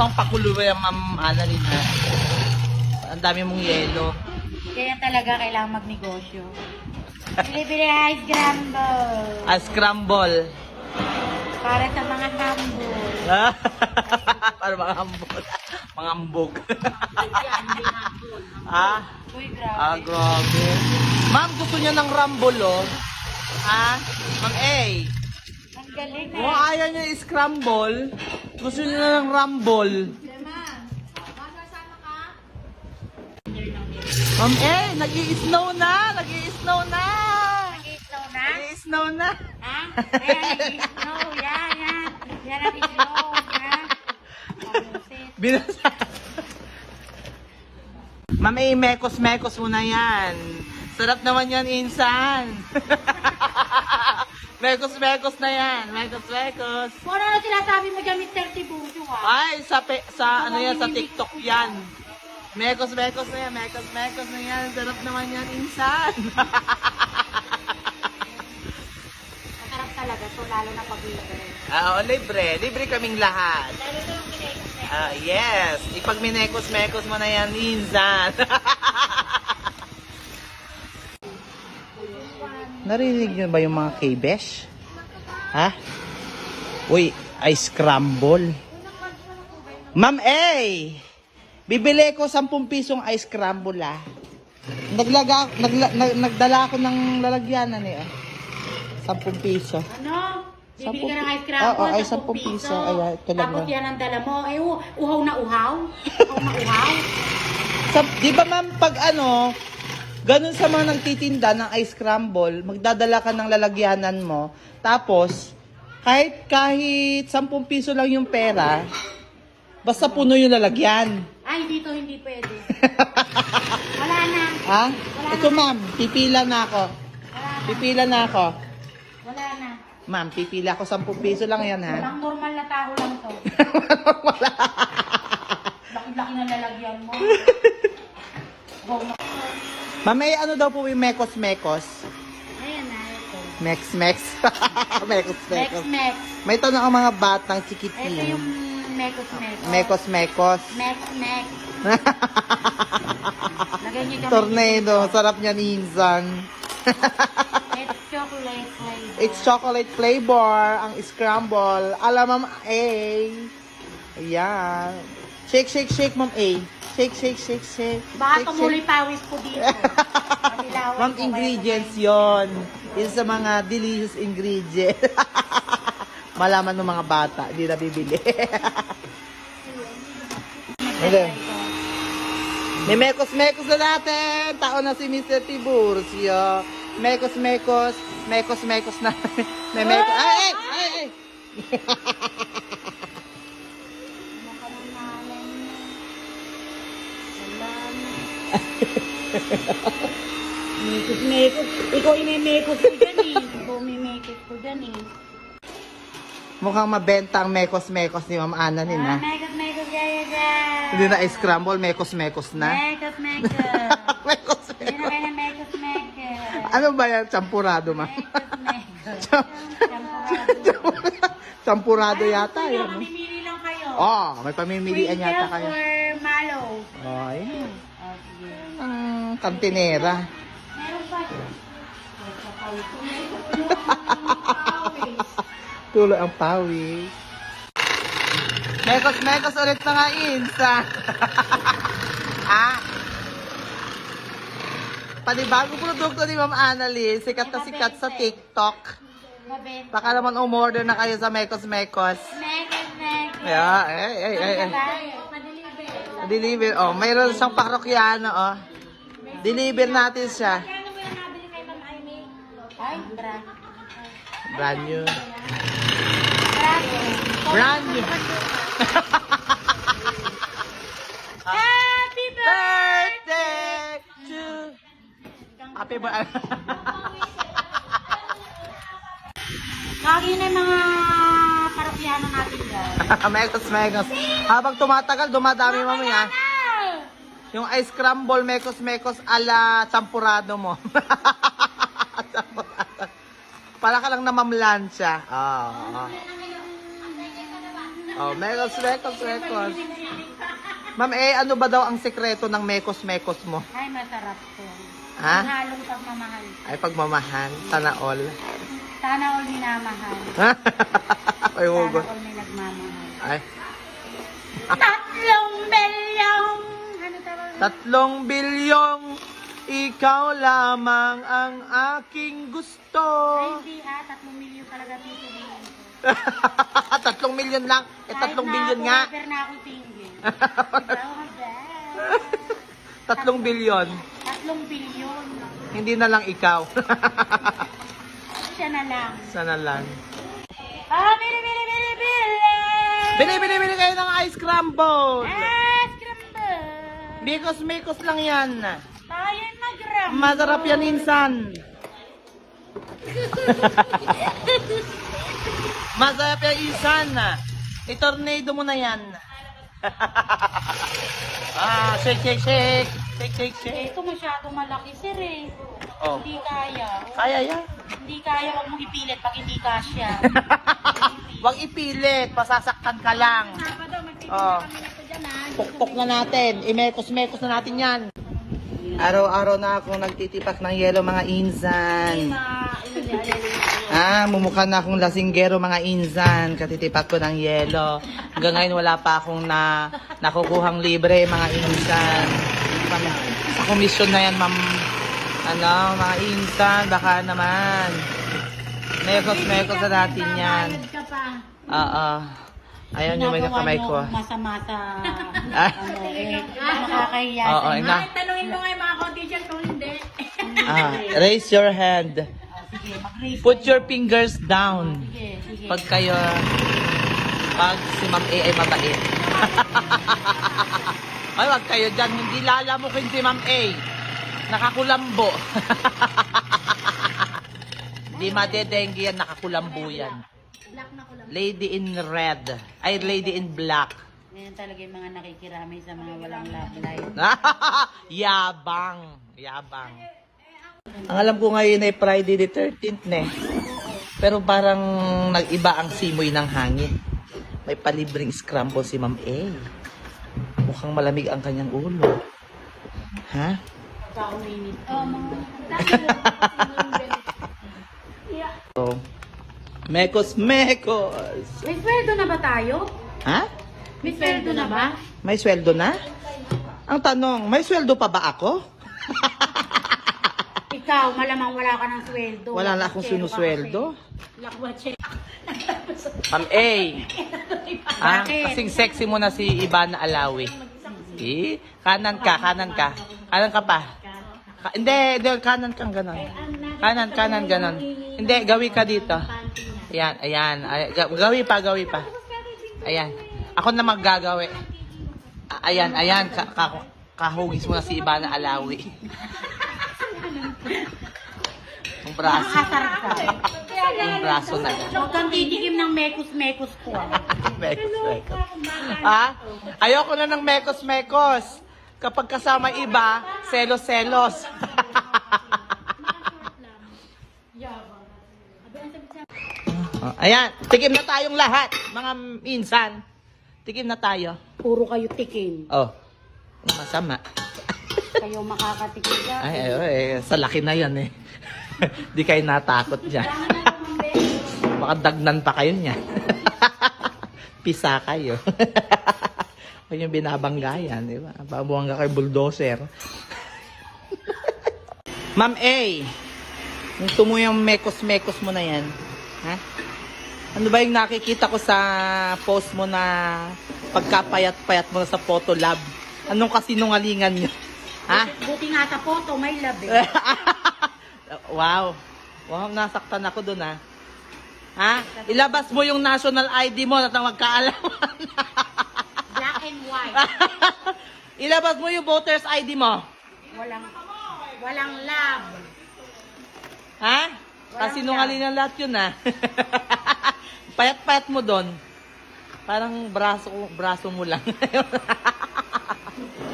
bang pakulo yan, ma'am Annalyn? ha? Ang dami mong yelo. Kaya talaga kailangan magnegosyo. Bili-bili ice scramble. Ah, scramble. Para sa mga humble. Para mga hambog. mga hambog. ah, Uy, ah, grabe. grabe. Ma'am, gusto niya ng rumble, oh. Ah, ma'am A. Ang galing Kung eh. ayaw niya i-scramble, gusto niya ng rumble. Ma'am A, nag-i-snow na! Nag-i-snow na! Nag-i-snow na? Nag-i-snow na! Ha? Ayan, nag-i-snow. Yan, yan. Yan ang i-snow. Tapusin. Binasa. Ma'am A, mekos-mekos muna yan. Sarap naman yan, insan. mekos-mekos na yan. Mekos-mekos. Kung ano na sinasabi mo dyan, Mr. Tibucho, ha? Ay, sa, pe, sa ano yan, sa TikTok yan. Mekos-mekos na yan, mekos-mekos na yan. Sarap naman yan, insan. Masarap talaga to, lalo na pag libre. Ah, Oo, libre. Libre kaming lahat. Lalo na yung kinekos Ah, yes. Ipag minekos-mekos mo na yan, insan. Narinig niyo ba yung mga K-Besh? Ha? Uy, ice scramble. Ma'am A! Bibili ko 10 pisong ice scramble ah. Naglaga, nagla, nag, nagdala ako ng lalagyanan eh. ah. 10 piso. Ano? Bibili ka ng ice cream Oo, ay, sampung piso. Ayan, ito lang Tapos na. yan ang dala mo. U- uhaw na uhaw. Uhaw na uhaw. Sa, di ba ma'am, pag ano, ganun sa mga nagtitinda ng ice scramble, magdadala ka ng lalagyanan mo, tapos, kahit kahit 10 piso lang yung pera, basta puno yung lalagyan. Ay, dito hindi pwede. Wala na. Ha? Ito ma'am, pipila na ako. Wala na. Pipila na ako. Wala na. Ma'am, pipila ako 10 piso lang yan ha. Walang normal na tao lang to. Laki-laki na lalagyan mo. Wow na. Ma'am, may ano daw po yung mekos-mekos? Ayan na. Mex-mex. mekos-mekos. Mex-mex. May tanong ang mga batang Ito yung mekos-mekos. Mekos-mekos. Mex-mex. Lagay niyo dyan. Tornado. Sarap niya ninsan. It's chocolate flavor. It's chocolate flavor. Ang scramble. Alam, ma'am A. Ayan. Shake, shake, shake, ma'am A. Shake, shake, shake, shake. Baka shake. pawis ko dito. Ma'am, ingredients yon. Isa sa mga delicious ingredients. Malaman ng mga bata. Hindi na bibili. Hello. May mekos-mekos na natin. Tao na si Mr. Tiburcio. Mekos-mekos. Mekos-mekos na. May mekos. Ay, ay, ay, ay. Mekos, mekos. Ikaw imemekos ko dyan eh. Ikaw imemekos ko dyan eh. Mukhang mabenta ang mekos-mekos ni Ma'am Ana Ah, nina. mekos, mekos, gaya, gaya. Hindi na scramble, mekos-mekos na. Mekos, mekos. Hindi mekos-mekos. na kaya mekos, mekos. Ano ba yan? Champurado, ma'am. Mekos, mekos. Cham- Champurado. Yata niyo, yan. Mamimili lang kayo. Oh, may pamimilian yata Sprinkles kayo. or? Oh, ayan. Ang kantinera. Tulo ang pawis. Mekos-mekos ulit na nga, Insa. ah. Panibagong produkto ni Ma'am Annalyn. Sikat na sikat sa TikTok. Baka naman umorder na kayo sa Mekos-Mekos. Mekos, mekos. Yeah, ay, ay, ay, ay. Deliver. Oh, mayroon siyang parokyano, oh. Deliver natin siya. Kano mo yung nabili kay Ma'am Amy? Ay, bra. Brand new. Bra. Brand new. Happy Birthday to... Happy birthday. Lagi na yung mga parokyano natin dyan. mekos, mekos. Habang tumatagal, dumadami mamaya. Yung ice crumble, mekos, mekos, ala champurado mo. Champurado. Para ka lang namamlansya. Oo. Oh, Oh, mekos, mekos, mekos. Ma'am, eh, ano ba daw ang sekreto ng mekos-mekos mo? Ay, masarap to. Ha? Halong pagmamahal. Ay, pagmamahal. Sana all. Sana all minamahal. Ay, Sana hugot. all may nagmamahal. Ay, Tatlong bilyong! Tatlong bilyong ikaw lamang ang aking gusto. Ay, hindi ha. Tatlong milyon talaga dito. tatlong milyon lang. Eh, tatlong bilyon nga. Forever na ako. Diba? tatlong bilyon. Tatlong bilyon. Hindi na lang ikaw. Siya na lang. Sana lang. Ah, bili, bili, bili, bili! Bili, bili, bili kayo ng ice crumble. Ah! Mikos-mikos lang yan. Tayo nag-ram. Masarap yan insan. Masarap yan insan. I-tornado mo na yan. ah, shake, shake, shake. Shake, shake, shake. Ito masyado malaki, sir eh. Oh. Hindi kaya. Kaya yan. Hindi kaya, wag mong ipilit pag hindi kasya. Huwag ipilit. Pasasaktan ka lang. Sabado, magtitinda Oh. kami nito Pukpok na natin. Imekos-mekos na natin yan. Araw-araw na akong nagtitipak ng yelo mga insan. Ah, mumukha na akong lasinggero mga insan. Katitipak ko ng yelo. Hanggang ngayon wala pa akong na nakukuhang libre mga insan. Sa komisyon na yan, ma'am. Ano, mga insan, baka naman. Mekos-mekos na natin yan. Pa. Oo. Ayun yung may Ginagawa kamay niyo ko. akong Masama sa... Ah. ano eh. Nakakahiya. Oo, sa- ina. tanungin mo nga yung mga condition kung hindi. Ah, raise your hand. Sige, mag-raise Put your fingers down. Sige, sige. Pag kayo, pag si Ma'am A ay mabait. ay, wag kayo dyan. Hindi lalamukin si Ma'am A. Nakakulambo. Hindi madedengge yan. Nakakulambo yan. Black na ko lang. Lady in red. Ay, lady in black. Ngayon talaga yung mga nakikiramay sa mga walang love life. Yabang. Yabang. Ang alam ko ngayon ay Friday the 13th na eh. Pero parang nag-iba ang simoy ng hangin. May palibreng scramble si Ma'am A. Mukhang malamig ang kanyang ulo. Ha? Pauminit. Oh, mga... So, mekos, mekos. May sweldo na ba tayo? Ha? May sweldo na ba? May sweldo na? Ang tanong, may sweldo pa ba ako? Ikaw, malamang wala ka ng sweldo. Wala na akong sinusweldo. Lakwachero. Ma'am A. Ah, Bakit? kasing sexy mo na si Ivana Alawi. Eh, kanan ka, kanan ka. Kanan ka pa. Ka- hindi, hindi, kanan kang ganon. Kanan, kanan, ganon. Hindi, gawi ka dito. Ayan, ayan. Ay, ga- gawi pa, gawi pa. Ayan. Ako na maggagawi. Ayan, ayan. Ka- ka- kahugis mo na si Ivana Alawi. Ang braso. Ka. Ang braso na. Huwag kang titigim ng mekos-mekos ko. ah. mekos, mekos. Ha? Ayoko na ng mekos, mekos. Kapag kasama iba, selos-selos. Oh, Ayan, tikim na tayong lahat, mga minsan. Tikim na tayo. Puro kayo tikim. Oh, masama. Kayo makakatikim ka. Ay, ay, ay, sa laki na yan eh. Di kayo natakot dyan. Baka dagnan pa kayo niya. Pisa kayo. Huwag yung binabanggayan, di ba? Babuang ka kay bulldozer. Ma'am A, yung tumo yung mekos-mekos mo na yan, ha? Ano ba yung nakikita ko sa post mo na pagkapayat-payat mo na sa photo lab? Anong kasinungalingan nyo? Ha? Buti nga sa photo, may love eh. wow. Wow, nasaktan ako dun ha. Ha? Ilabas mo yung national ID mo at magkaalaman. Black and white. Ilabas mo yung voter's ID mo. Walang, walang love. Ha? Kasi nungalingan lahat yun ha. Payat-payat mo doon. Parang braso, braso mo lang.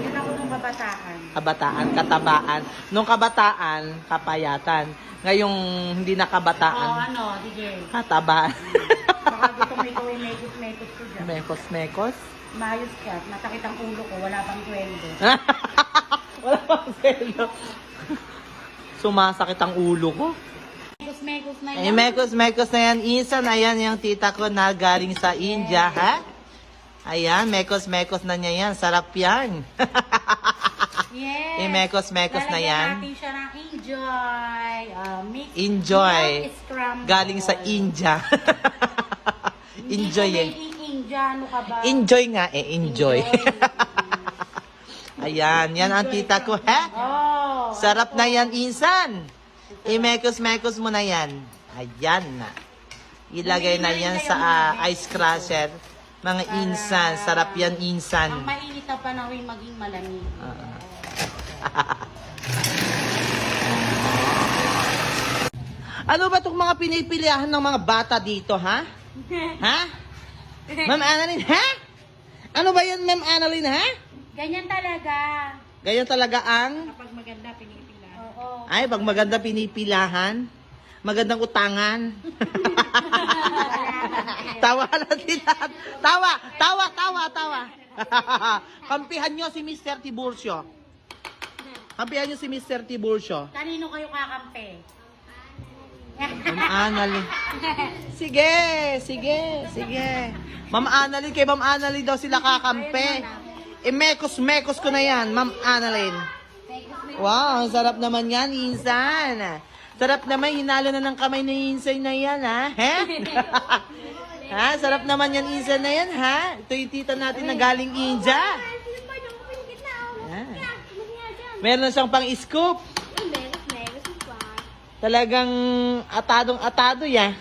Yun ako nung kabataan. kabataan, katabaan. Nung kabataan, kapayatan. Ngayong hindi na Oo, kabataan, ano, sige. katabaan. Baka gusto mo ikaw ay mekos-mekos ko dyan. Mekos, mekos. Mayos ka. Masakit ang ulo ko. Wala pang kwento. Wala pang selo. Sumasakit ang ulo ko. Mekos-mekos na yan. mekos, mekos na yan. Insan, ayan yung tita ko na galing sa India, ha? Ayan, mekos, mekos na niya yan. Sarap yan. Yes. Eh, mekos-mekos na yan. natin siya ng enjoy. Uh, mix Enjoy. Galing sa India. Enjoy eh. India. Ano ka ba? Enjoy nga eh, enjoy. Ayan, yan ang tita ko, ha? oh. Sarap na yan, insan. I-mekos-mekos mo na yan. Ayan na. Ilagay na yan sa ah, ice crusher. Mga insan, sarap yan, Ang insan. mainit na panahon maging malamig. Ah. Ano ba itong mga pinipilihan ng mga bata dito, ha? Ha? Ma'am Annalyn, ha? Ano ba yan, Ma'am Annalyn, ha? Ganyan talaga. Ganyan talaga ang... Kapag maganda, pinipila. Oo. Ay, pag maganda pinipilahan, magandang utangan. tawa na sila. Tawa, tawa, tawa, tawa. Kampihan nyo si Mr. Tiburcio. Kampihan nyo si Mr. Tiburcio. Kanino kayo kakampi? Ma'am Annalyn. Sige, sige, sige. Ma'am Annalyn, kay Ma'am Annalyn daw sila kakampi. E mekos-mekos ko na yan, Ma'am Annalyn. Wow, ang sarap naman yan, Insan. Sarap naman, hinalo na ng kamay ni Insan na yan, ha? He? ha? Sarap naman yan, Insan na yan, ha? Ito yung tita natin na galing India. Yan. Meron na siyang pang-scoop. Talagang atadong-atado ya.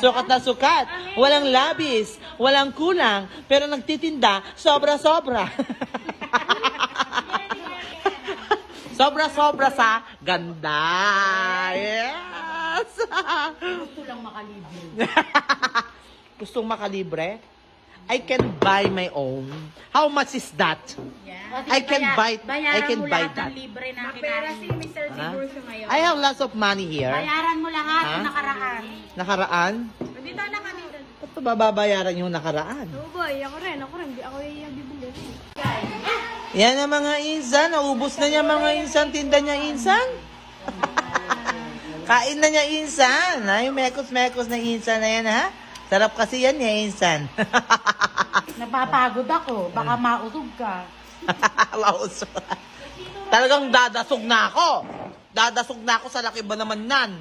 Sukat na sukat. Walang labis, walang kulang, pero nagtitinda sobra-sobra. Sobra-sobra sa ganda. Yes! Gusto lang makalibre. Gustong makalibre? I can buy my own. How much is that? Yeah. I can buy- I can buy that. libre na Pera si. Mr. Ha? Tiburcio ngayon. I have lots of money here. Bayaran mo lahat Ha? ng nakaraan. Nakaraan? Dito na kami. Ba't pa babayaran yung nakaraan? Oo boy, ako rin, ako rin. Ako yung bibili. Yan ang mga insan. Naubos na niya mga insan. Tinda niya insan. Kain na niya insan. Ay, mekos-mekos na insan na yan, ha? Sarap kasi yan, ya insan. Napapagod ako. Baka mausog ka. Laos. Talagang dadasog na ako. Dadasog na ako sa laki ba naman nan?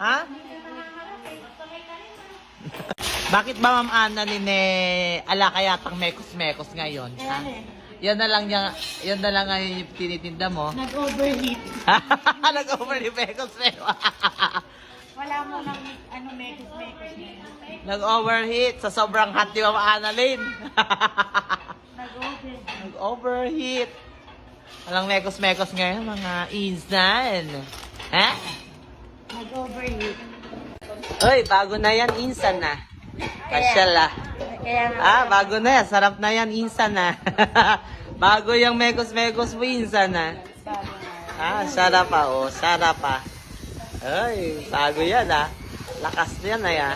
Ha? Bakit ba Ma'am Ana ni ala kaya pang mekos-mekos ngayon? Ha? Eh. Yan na lang yan, yan na lang ang tinitinda mo. Nag-overheat. Nag-over ni mekos mekos. Wala mo nang ano, mekos-mekos na yan. Nag-overheat sa sobrang hot ni Ma'am Annalyn. Nag-overheat. Nag-overheat. Walang mekos-mekos ngayon, mga insan. Ha? Nag-overheat. Uy, bago na yan, insan na. Pasyala. Kaya Ah, bago na yan. Sarap na yan, insan na. bago yung mekos-mekos mo, insan na. na. Ah, sarap pa, oh. Sarap pa. Ay, bago yan, ah. Lakas yan, ay, ah.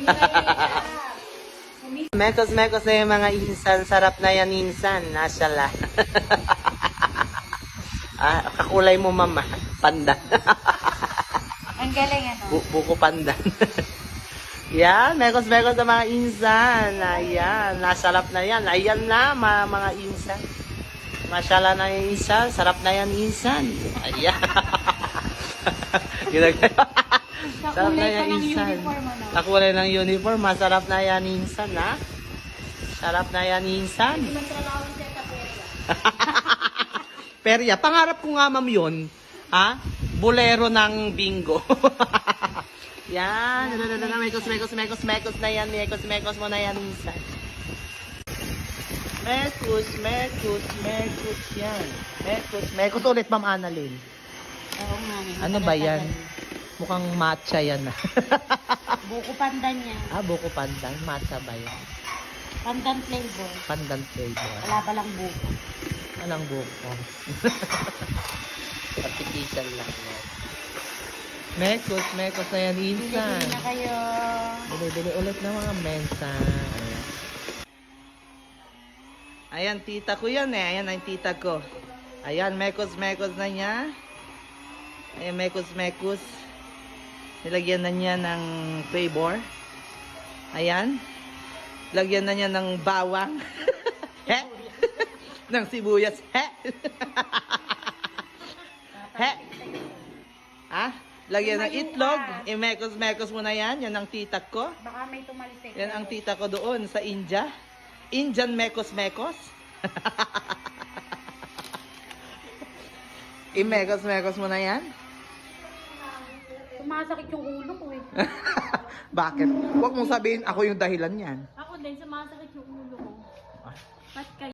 Mekos-mekos na yung mga insan. Sarap na yan, insan. Nasyala. ah, kakulay mo, mama. Panda. Ang galing ano. Bu- buko pandan. Yan, mekos-mekos sa mga insan. Ayan, nasarap na yan. Ayan na, mga, mga insan. Masyala na yung insan. Sarap na yan, insan. Ayan. Sarap na yan, insan. ano. Nakulay ng uniform. Masarap na yan, insan, ha? Sarap na yan, insan. Perya, pangarap ko nga ma'am yun. Ha? Bolero ng bingo. yan. Mekos, mekos, mekos, mekos na yan. Mekos, mekos mo na yan, minsan. Mekos, mekos, mekos yan. Mekos, mekos ulit, ma'am Annalyn. Oo nga. Ano ba yan? Mukhang matcha yan. Buko pandan niya. ah, buko pandan. Matcha ba yan? Pandan flavor. Pandan flavor. Wala pa lang buko. Anong buko? Artificial lang yan. Mekos, mekos na yan, insan. Bili na kayo. Bili-bili ulit ng mga mensa. Ayan. Ayan, tita ko yan eh. Ayan ang tita ko. Ayan, mekos-mekos na niya. Ayan, mekos-mekos. Nilagyan na niya ng flavor. Ayan. Lagyan na niya ng bawang. He? ng sibuyas. He? He? Lagyan ng itlog. I-mekos-mekos mo na yan. Yan ang tita ko. Baka may tumalsik. Yan ang tita ko doon sa India. Indian mekos-mekos. I-mekos-mekos mo na yan. Sumasakit yung ulo ko eh. Bakit? Huwag mong sabihin ako yung dahilan yan. Ako din, sumasakit yung ulo ko. Ba't kayo?